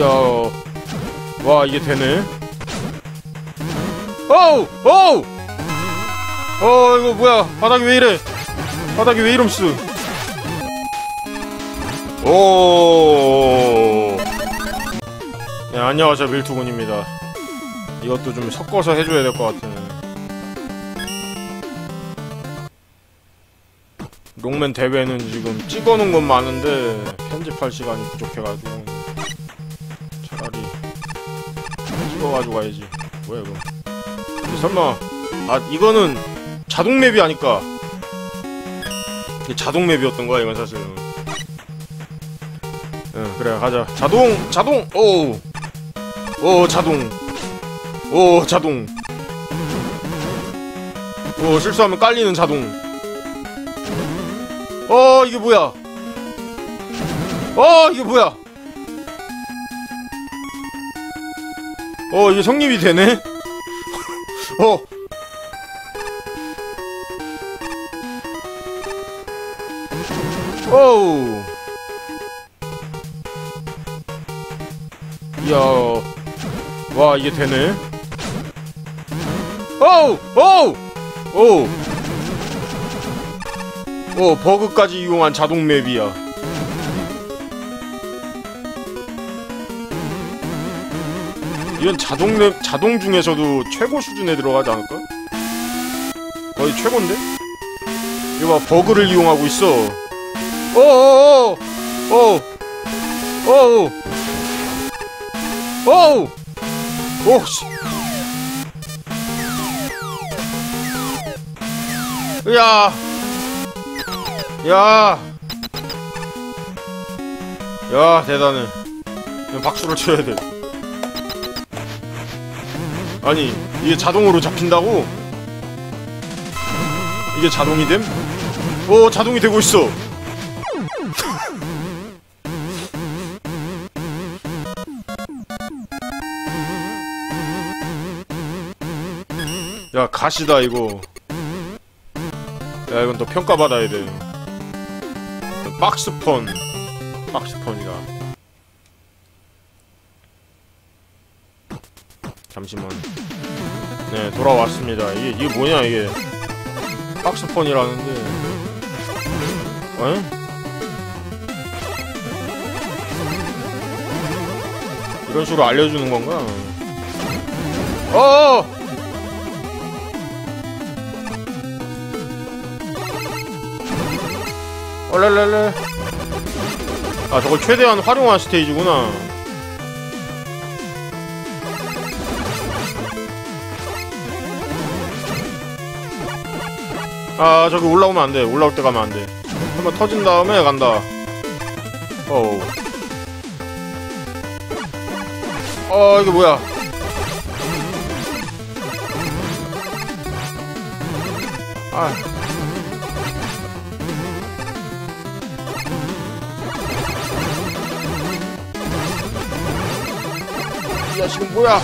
이야. 와 이게 되네. 어우 어우! 어 이거 뭐야? 바닥이 왜 이래? 바닥이 왜 이름스 오. 네, 안녕하세요 밀투군입니다. 이것도 좀 섞어서 해줘야 될 것 같은. 롱맨 대회는 지금 찍어놓은 건 많은데 편집할 시간이 부족해가지고 찍어가지고 가야지. 뭐야 이거. 설마 아 이거는 자동 맵이 아닐까? 이게 자동 맵이었던 거야 이건 사실 응 그래 가자. 자동 자동 오오 자동. 오 자동. 오 실수하면 깔리는 자동. 어 이게 뭐야? 어 이게 뭐야 어 이게 성립이 되네? 어. 어우. 이야 와 이게 되네? 어우 어우. 어우. 어 버그까지 이용한 자동 맵이야 이건 자동 맵 자동 중에서도 최고 수준에 들어가지 않을까? 거의 최고인데? 이거 봐 버그를 이용하고 있어 어어어 어어 어어 어어 오 씨 야 야! 야, 대단해. 박수를 쳐야 돼. 아니, 이게 자동으로 잡힌다고? 이게 자동이 됨? 오, 자동이 되고 있어. 야, 가시다, 이거. 야, 이건 또 평가받아야 돼. 박스폰 박스폰이다 잠시만 네 돌아왔습니다 이게 이게 뭐냐 이게 박스폰이라는데 어? 이런 식으로 알려주는 건가? 어어! 얼랄랄랄 아 저걸 최대한 활용한 스테이지구나 아 저기 올라오면 안돼. 올라올 때 가면 안돼. 한번 터진 다음에 간다. 어우. 어 이게 뭐야? 아. 야 지금 뭐야?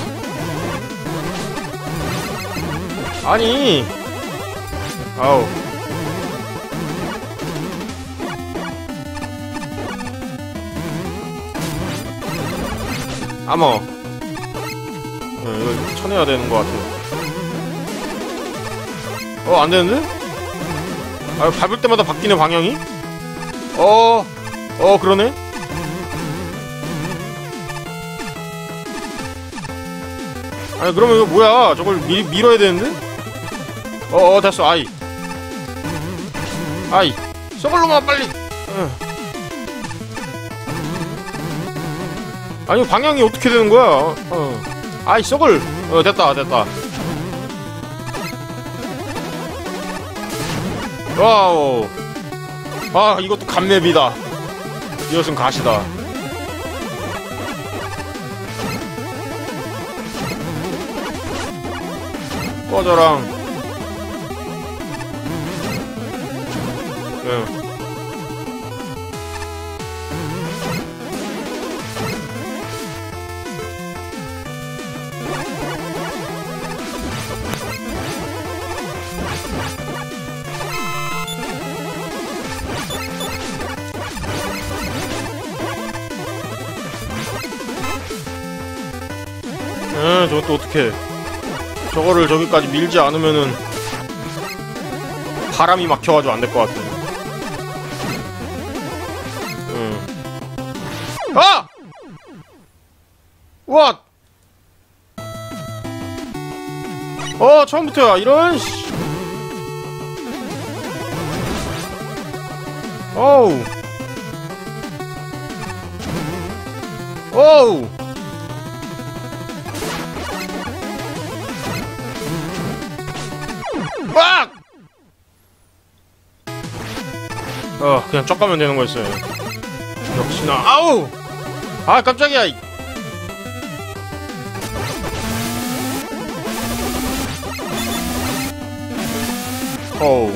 아니 아우 아머 네, 이거 쳐내야 되는 것 같아 어 안되는데? 아 밟을 때마다 바뀌네 방향이? 어... 어 그러네? 아니 그러면 이거 뭐야 저걸 미, 밀어야 되는데? 어어 어, 됐어 아이 아이 저걸로만 빨리. 응. 아니 방향이 어떻게 되는 거야? 어. 아이 썩을 어 됐다 됐다. 와우. 아 이것도 감맵이다. 이것은 가시다. 꺼져라. 응. 저것도 어떻게 저거를 저기까지 밀지 않으면은 바람이 막혀가지고 안 될 것 같아 어 처음부터야 이런 씨. 어우. 어우. 빡! 어 그냥 쩍 가면 되는 거였어요. 역시나. 아우! 아 깜짝이야 어우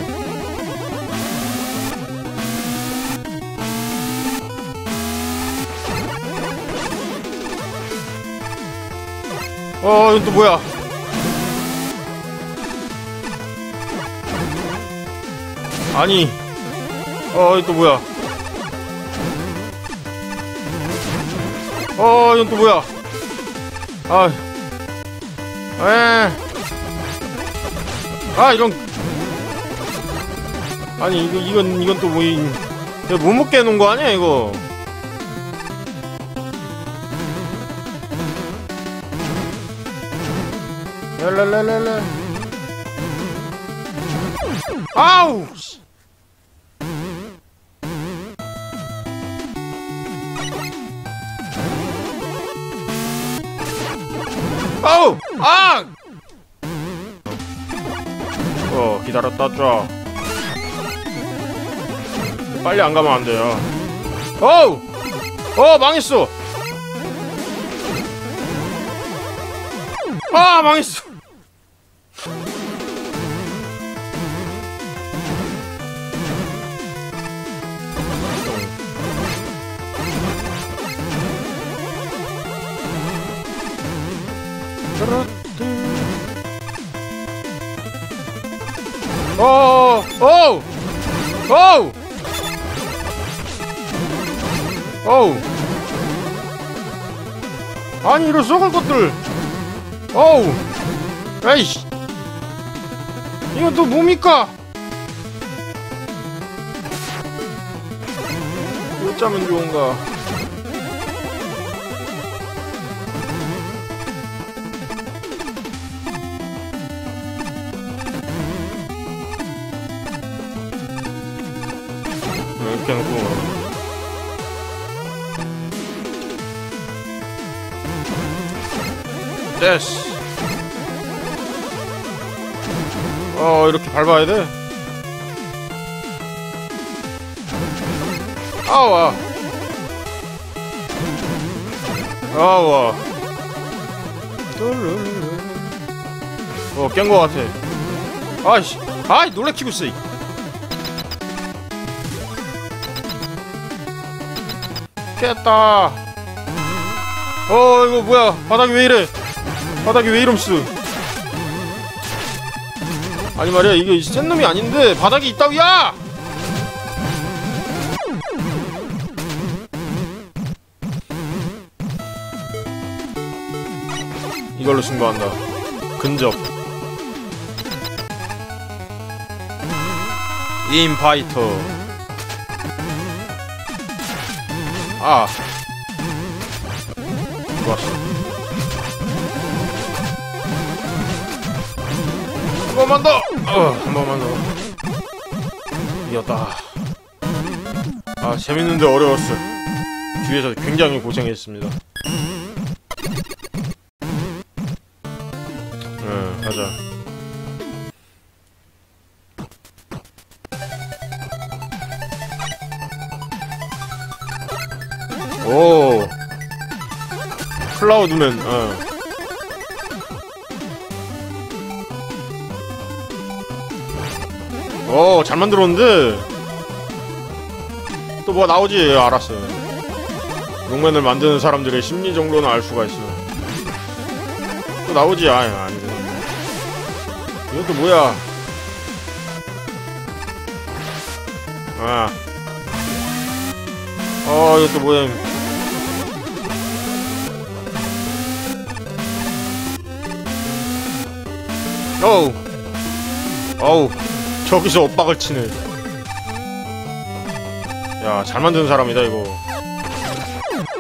어 이건 또 뭐야? 아니. 어 이건 또 뭐야? 어 이건 또 뭐야? 아. 에. 아 이런 아니 이거 이건 이건 또뭐 이거 못 먹게 해놓은 거 아니야 이거 랄랄랄랄라 아우 씨. 아우 아! 어 기다렸다 쫙 빨리 안 가면 안 돼요. 어우! 어 망했어! 아 망했어! 어, 어우. 아니, 이런 썩을 것들. 어우. 에이씨. 이건 또 뭡니까? 어쩌면 좋은가. 됐어. 어, 이렇게 밟아야 돼? 아와. 아와. 어, 깬 거 같아. 아이씨. 아이, 놀래키고 있어. 이. 깼다. 어, 이거 뭐야. 바닥이 왜 이래. 바닥이 왜 이름쓰. 아니 말이야 이게 센 놈이 아닌데 바닥이 있다고 야! 이걸로 승부한다. 근접. 인파이터. 아. 좋았어 번만 더! 어, 한 번만 더. 이겼다. 아, 재밌는데 어려웠어. 뒤에서 굉장히 고생했습니다. 응, 가자. 오. 클라우드맨, 어. 어, 잘 만들었는데. 또 뭐가 나오지? 알았어. 용맨을 만드는 사람들의 심리 정도는 알 수가 있어. 또 나오지? 아, 아니고. 또 뭐야? 아. 어, 또 뭐야? 어우 어우 저기서 엇박을 치네. 야 잘 만드는 사람이다 이거.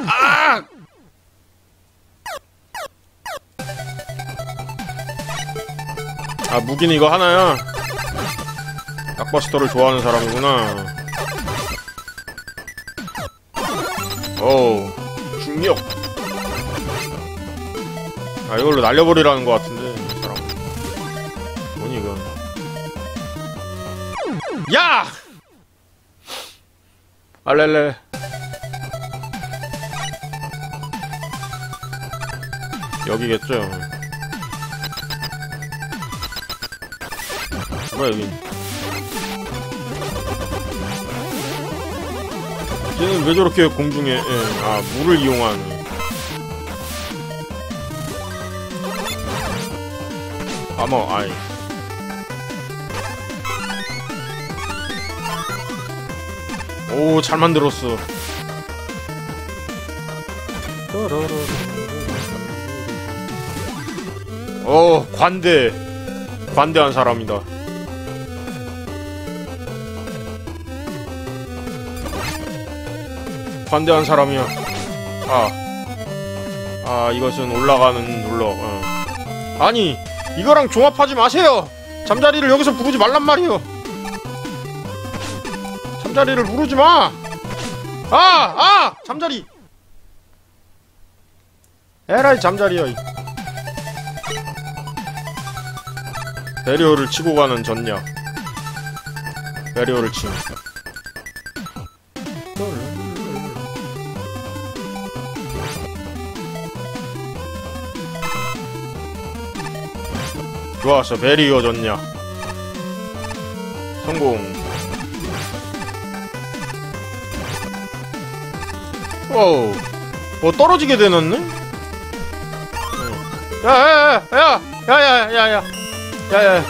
아! 아 무기는 이거 하나야? 닥버스터를 좋아하는 사람이구나. 어우 중력. 아 이걸로 날려버리라는 것 같은 알렐레 여기겠죠? 뭐야 여긴 얘는 왜 저렇게 공중에 예, 아 물을 이용하는. 아머 아이 오 잘 만들었어. 어 관대. 관대한 사람이다. 관대한 사람이야. 아, 아 이것은 올라가는 눌러. 어. 아니 이거랑 종합하지 마세요. 잠자리를 여기서 부르지 말란 말이요 잠자리를 부르지 마! 아! 아! 잠자리! 에라이 잠자리야 이. 베리어를 치고 가는 전략 베리어를 치는 좋았어 베리어 전략 성공 어우 뭐 떨어지게 되놨네? 야야야야야야야야야야 야야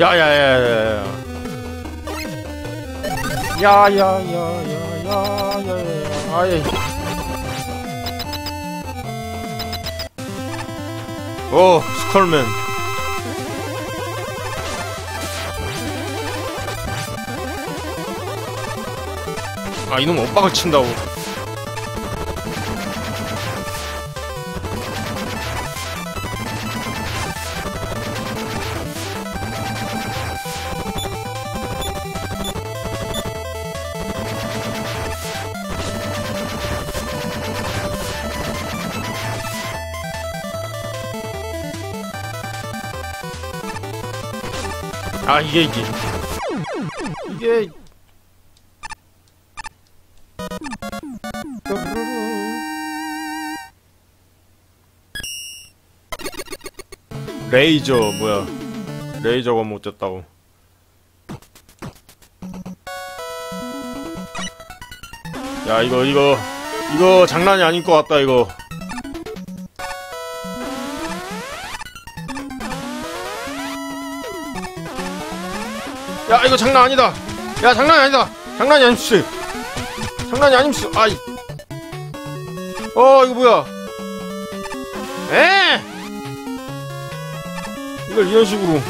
야 야야야야 야 야야야야야야야 아이 오 스컬맨 아 이놈 엇박을 친다고. 아 이게 이게. 이게 레이저 뭐야. 레이저가 못 됐다고. 야 이거 이거 이거 장난이 아닐 것 같다 이거. 야 이거 장난 아니다. 야 장난이 아니다. 장난이 아님스 장난이 아님스 아이. 어 이거 뭐야 이걸 이런 식으로.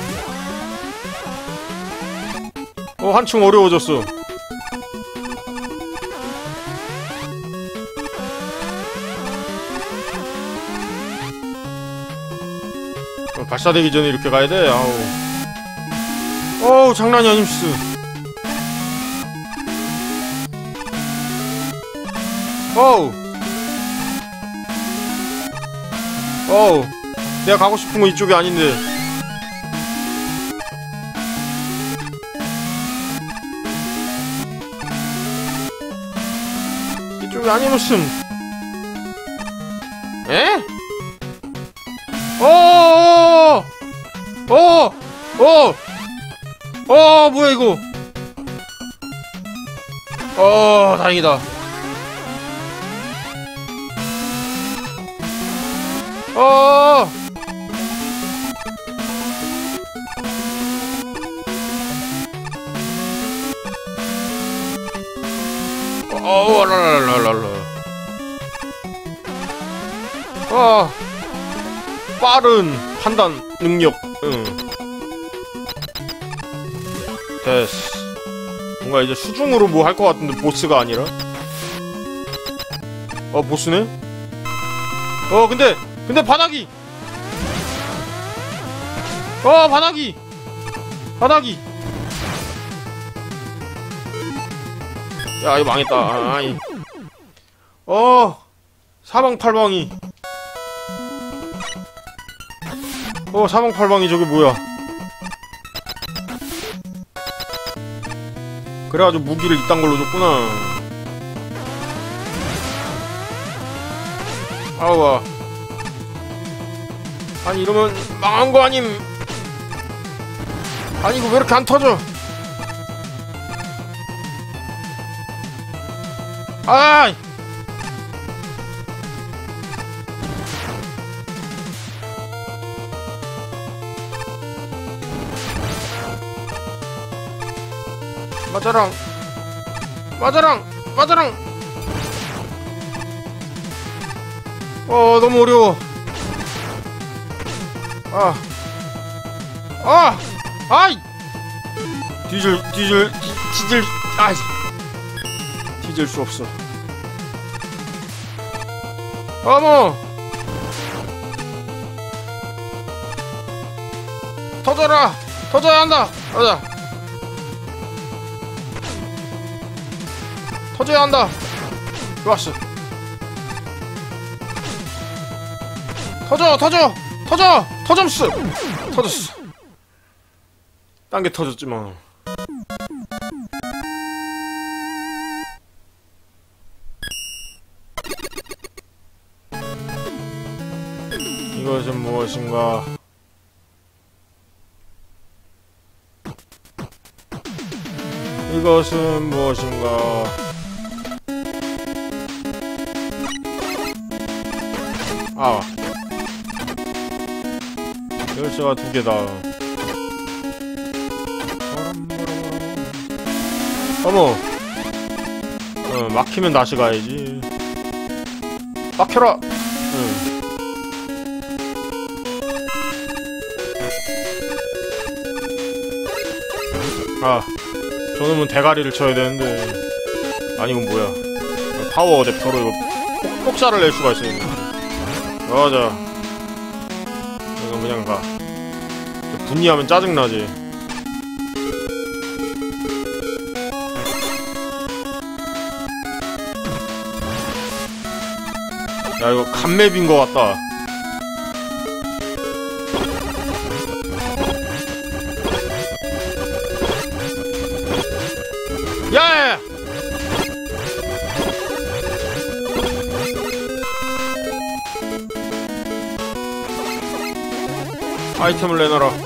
어 한층 어려워졌어. 어, 발사되기 전에 이렇게 가야 돼. 아우. 어우 장난이 아님스 어우. 어우. 내가 가고 싶은 건 이쪽이 아닌데 이쪽이 아니었음 에? 어어어 어 어! 어! 어 뭐야 이거 어 다행이다 어우 랄랄랄랄라 아 빠른 판단 능력 응 됐어 뭔가 이제 수중으로 뭐 할 것 같은데 보스가 아니라 어 보스네? 어 근데 근데 바닥이 어 바닥이 바닥이 야 이거 망했다. 아, 아이 어 사방팔방이. 어 사방팔방이 저게 뭐야? 그래가지고 무기를 이딴 걸로 줬구나. 아우와. 아니 이러면 망한 거 아님. 아니 이거 왜 이렇게 안 터져 아이! 맞아랑. 맞아랑. 맞아랑. 어 너무 어려워. 아. 아! 아이! 뒤질 뒤질 뒤- 뒤질 아이 뒤질 수 없어. 어머! 터져라! 터져야 한다! 가자! 터져야 한다! 좋았어. 터져 터져! 터져! 터점스 터졌어. 딴 게 터졌지만 것은 무엇인가? 이것은 무엇인가? 아. 열쇠가 두 개다. 어머. 어, 막히면 다시 가야지. 막혀라. 응. 아 저놈은 대가리를 쳐야 되는데. 아니 이건 뭐야. 파워 어댑터로 이거 폭- 폭사를 낼 수가 있어요 맞아 이건 그냥 가. 분리하면 짜증나지. 야 이거 간맵인 것 같다 아이템을 내놔라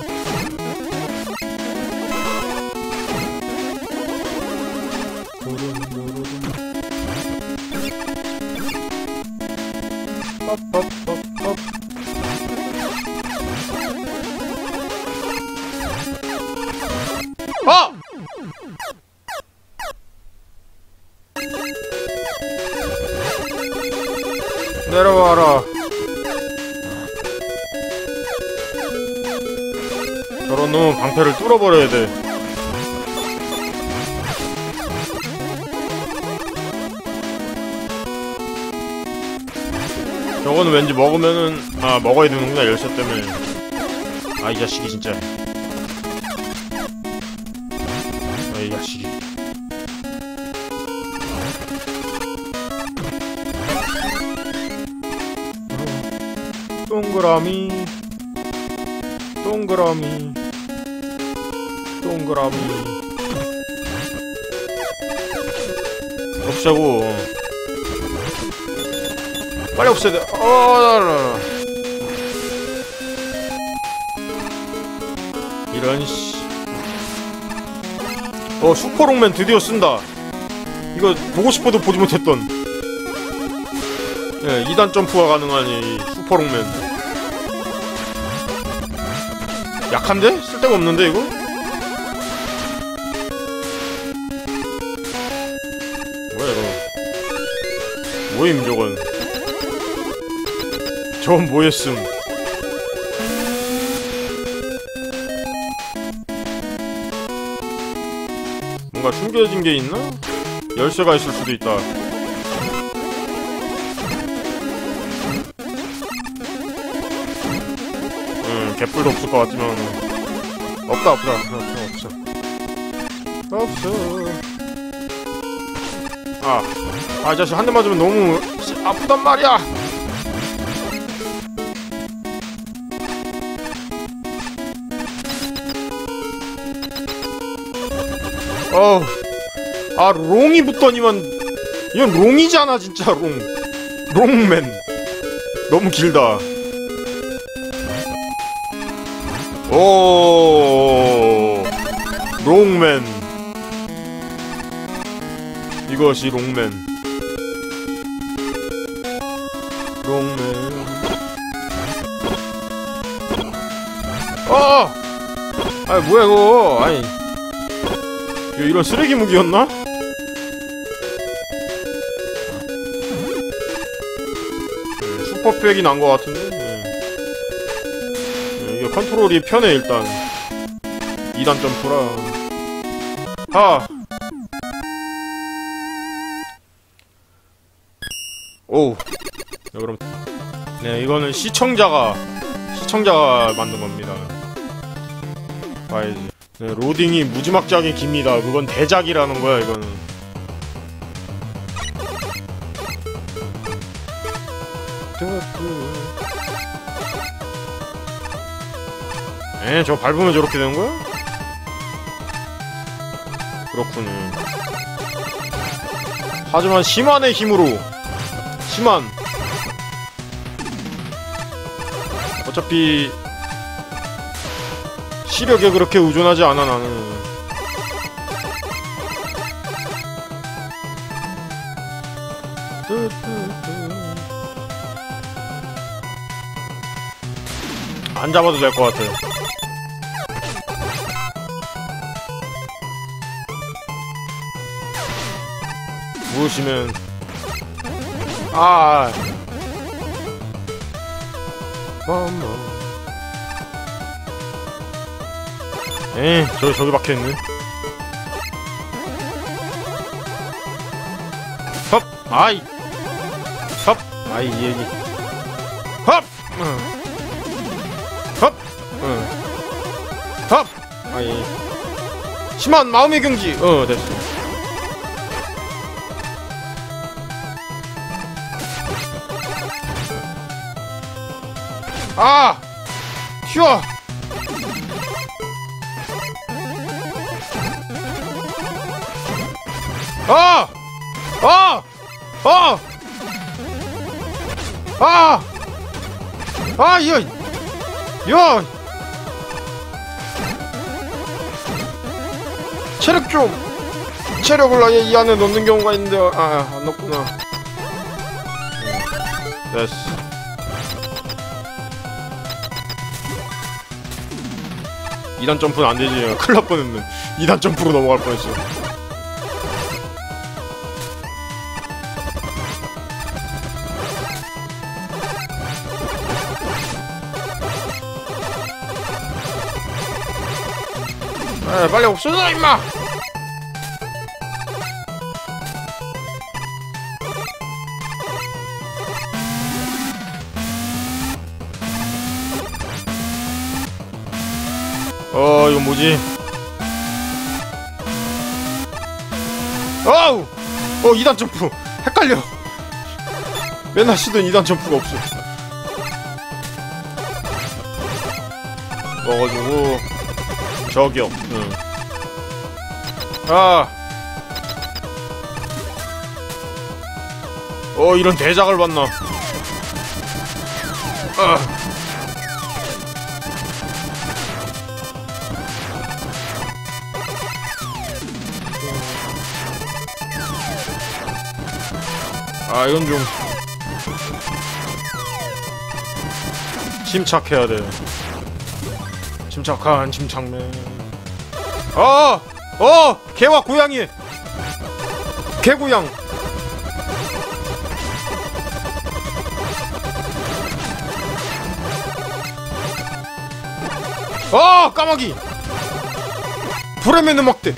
방패를 뚫어버려야 돼. 저거는 왠지 먹으면은 아 먹어야 되는구나 열쇠 때문에. 아 이 자식이 진짜. 아 이 자식이. 동그라미 동그라미 동그라미 없애고 빨리 없애야 돼. 어. 이런 씨. 어 슈퍼롱맨 드디어 쓴다. 이거 보고 싶어도 보지 못했던. 예, 2단 점프가 가능한 이 슈퍼롱맨. 약한데? 쓸데가 없는데 이거? 뭐임 저건? 저건 뭐였음 뭔가 숨겨진 게 있나? 열쇠가 있을 수도 있다 음 개뿔도 없을 것 같지만 없다 없다 없어 없어 없어 아, 아, 이 자식 한 대 맞으면 너무 씨, 아프단 말이야. 어우, 아, 롱이 붙더니만, 이건 롱이잖아, 진짜, 롱. 롱맨. 너무 길다. 오, 롱맨. 이것이 롱맨. 롱맨. 아! 아 뭐야 이거? 아니 이거 이런 쓰레기 무기였나? 네, 슈퍼팩이 난 것 같은데. 네. 네, 이게 컨트롤이 편해 일단. 2단 점프라. 하. 오. 네, 그럼 네 이거는 시청자가 시청자가 만든 겁니다. 봐야지. 네, 로딩이 무지막지하게 깁니다. 그건 대작이라는 거야 이거는. 에, 저 밟으면 저렇게 되는 거야? 그렇군요. 하지만 심한의 힘으로 심한. 어차피 시력에 그렇게 의존하지 않아 나는. 안 잡아도 될 것 같아. 무엇이면 아. 맘마. 에이, 저 저기 박혀 있네. 헙, 아이, 헙, 아이 이 얘기. 헙, 응. 헙, 응. 헙, 아이. 심한 마음의 경지. 어, 됐어. 아! 튀어! 아! 아! 아! 아! 아, 야! 야! 체력 좀! 체력을 아예 이 안에 넣는 경우가 있는데, 아, 안 넣구나. 됐어. 이단 점프는 안 되지. 큰일 날 뻔했네. 2단 점프로 넘어갈 뻔했어. 에 빨리 없어져 임마! 어 이건 뭐지? 어우! 어 2단 점프! 헷갈려! 맨날 쓰던 2단 점프가 없어 먹어주고 저격 응. 아! 어 이런 대작을 봤나 아! 아 이건 좀 침착해야 돼 침착한 침착맨 어! 어! 개와 고양이! 개고양! 어! 까마귀! 불에맨 음악대!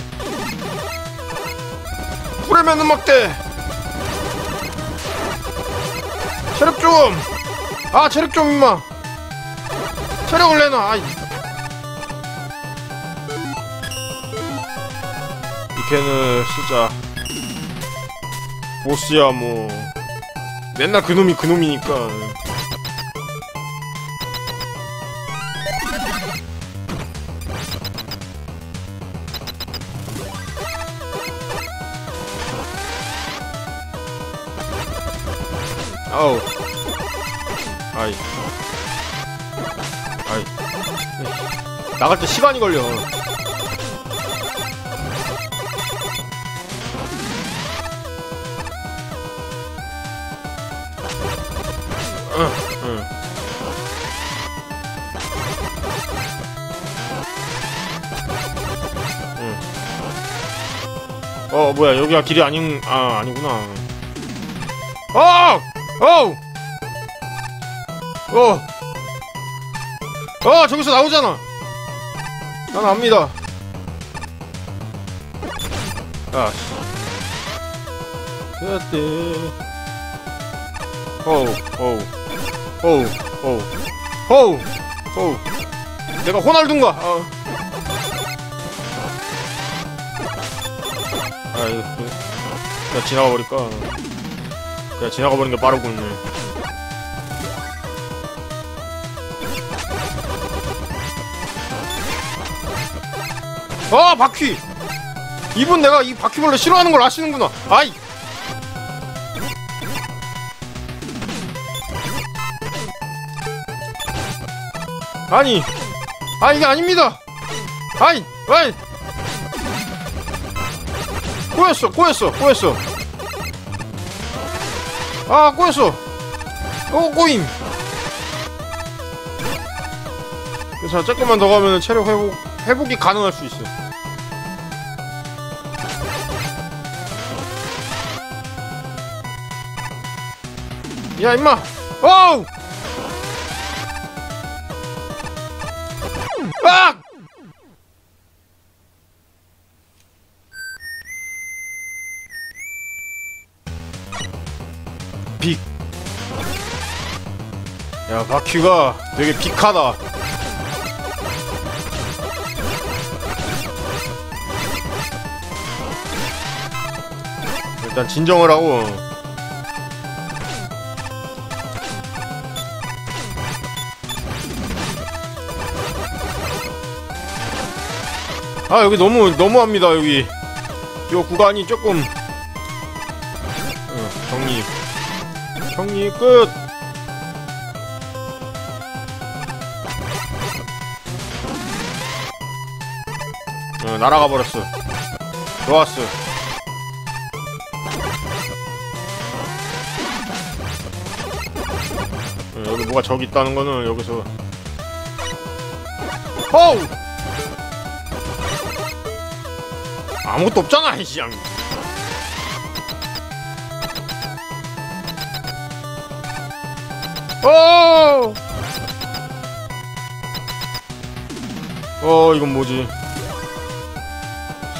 불에맨 음악대! 체력 좀 아 체력 좀 임마. 체력을 내놔. 아이. 이걔는 진짜 보스야 뭐. 맨날 그놈이 그놈이니까. 아우 나갈 때 시간이 걸려 응, 응. 응. 어 뭐야 여기가 길이 아닌 아 아니구나 어! 어! 어! 어! 저기서 나오잖아! 난 압니다. 아, 씨. 됐대. 어우, 어우, 어우, 어우, 어우, 어우. 내가 호날두인가? 아. 아, 이거, 그, 그냥 지나가 버릴까? 그냥 지나가 버리는 게 빠르군요. 아 바퀴! 이분 내가 이 바퀴벌레 싫어하는 걸 아시는구나. 아이. 아니, 아 이게 아닙니다. 아이, 아이. 꼬였어, 꼬였어, 꼬였어. 아 꼬였어 어 꼬임 자 조금만 더 가면 체력 회복 회복이 가능할 수 있어 야 임마 어우 아 빅. 야, 바퀴가 되게 빅하다. 일단 진정을 하고. 아, 여기 너무, 너무합니다, 여기. 이 구간이 조금. 어, 정리. 정리 끝. 어, 날아가 버렸어. 좋았어. 뭐가 저기 있다는 거는 여기서. 호우! 아무것도 없잖아, 이 양. 어! 어, 이건 뭐지?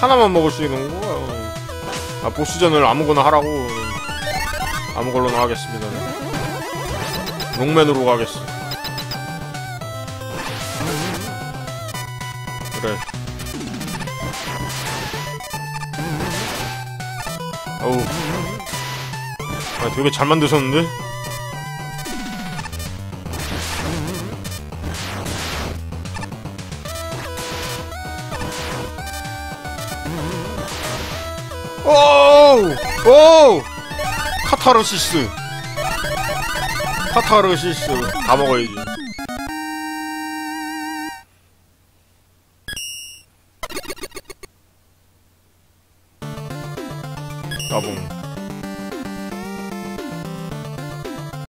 하나만 먹을 수 있는 거야. 아, 보스전을 아무거나 하라고. 아무걸로나 하겠습니다. 롱맨으로 가겠어. 그래. 어우. 아, 되게 잘 만드셨는데? 오! 오! 카타르시스. 카타르시스. 다 먹어야지.